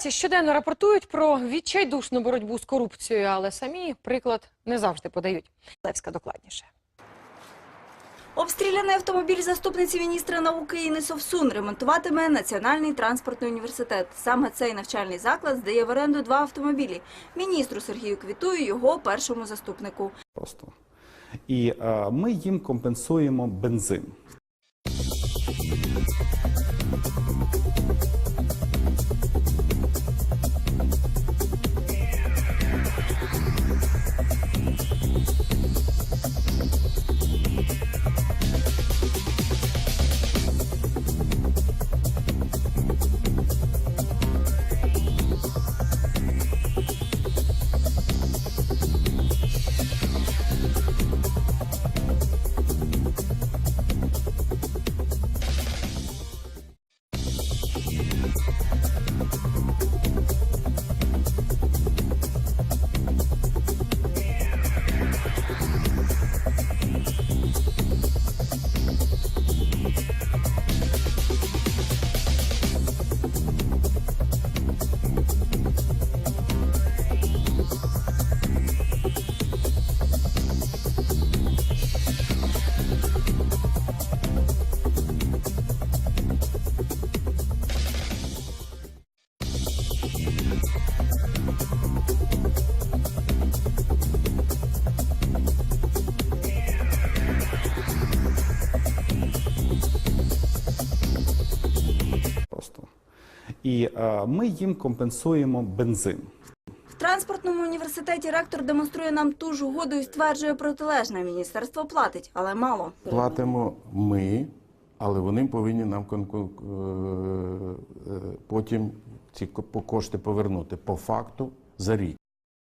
Закарпатці щоденно рапортують про відчайдушну боротьбу з корупцією, але самі приклад не завжди подають. Левська докладніше. Обстріляний автомобіль заступниці міністра науки Інни Совсун ремонтуватиме Національний транспортний університет. Саме цей навчальний заклад здає в оренду два автомобілі. Міністру Сергію Квітую, його першому заступнику. просто. І е, ми їм компенсуємо бензин. Просто. І е, ми їм компенсуємо бензин. В транспортному університеті ректор демонструє нам ту ж угоду і стверджує протилежне. Міністерство платить, але мало. Платимо ми, але вони повинні нам конку- е, е, потім ці ко- кошти повернути по факту за рік.